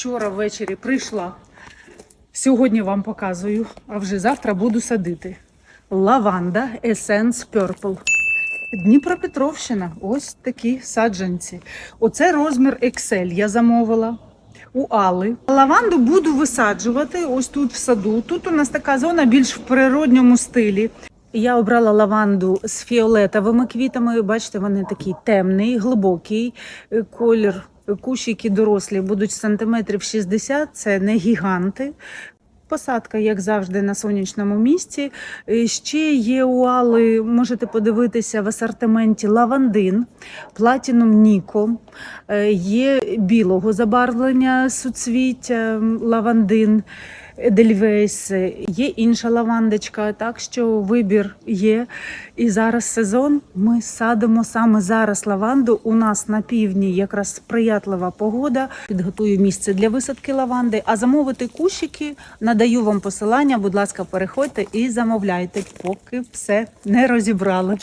Вчора ввечері прийшла. Сьогодні вам показую, а вже завтра буду садити. Лаванда Essence Purple. Дніпропетровщина. Ось такі саджанці. Оце розмір XL я замовила. У Алли. Лаванду буду висаджувати ось тут в саду. Тут у нас така зона більш в природньому стилі. Я обрала лаванду з фіолетовими квітами. Бачите, вони такий темний, глибокий е, колір. Кущики дорослі будуть сантиметрів 60, це не гіганти. Посадка, як завжди, на сонячному місці. Ще є уали, можете подивитися в асортименті лавандин, платінум Ніко, е, є білого забарвлення суцвіття лавандин. Дельвейс, є інша лавандочка, так що вибір є. І зараз сезон. Ми садимо саме зараз лаванду. У нас на півдні якраз сприятлива погода. Підготую місце для висадки лаванди. А замовити кущики надаю вам посилання. Будь ласка, переходьте і замовляйте, поки все не розібрали.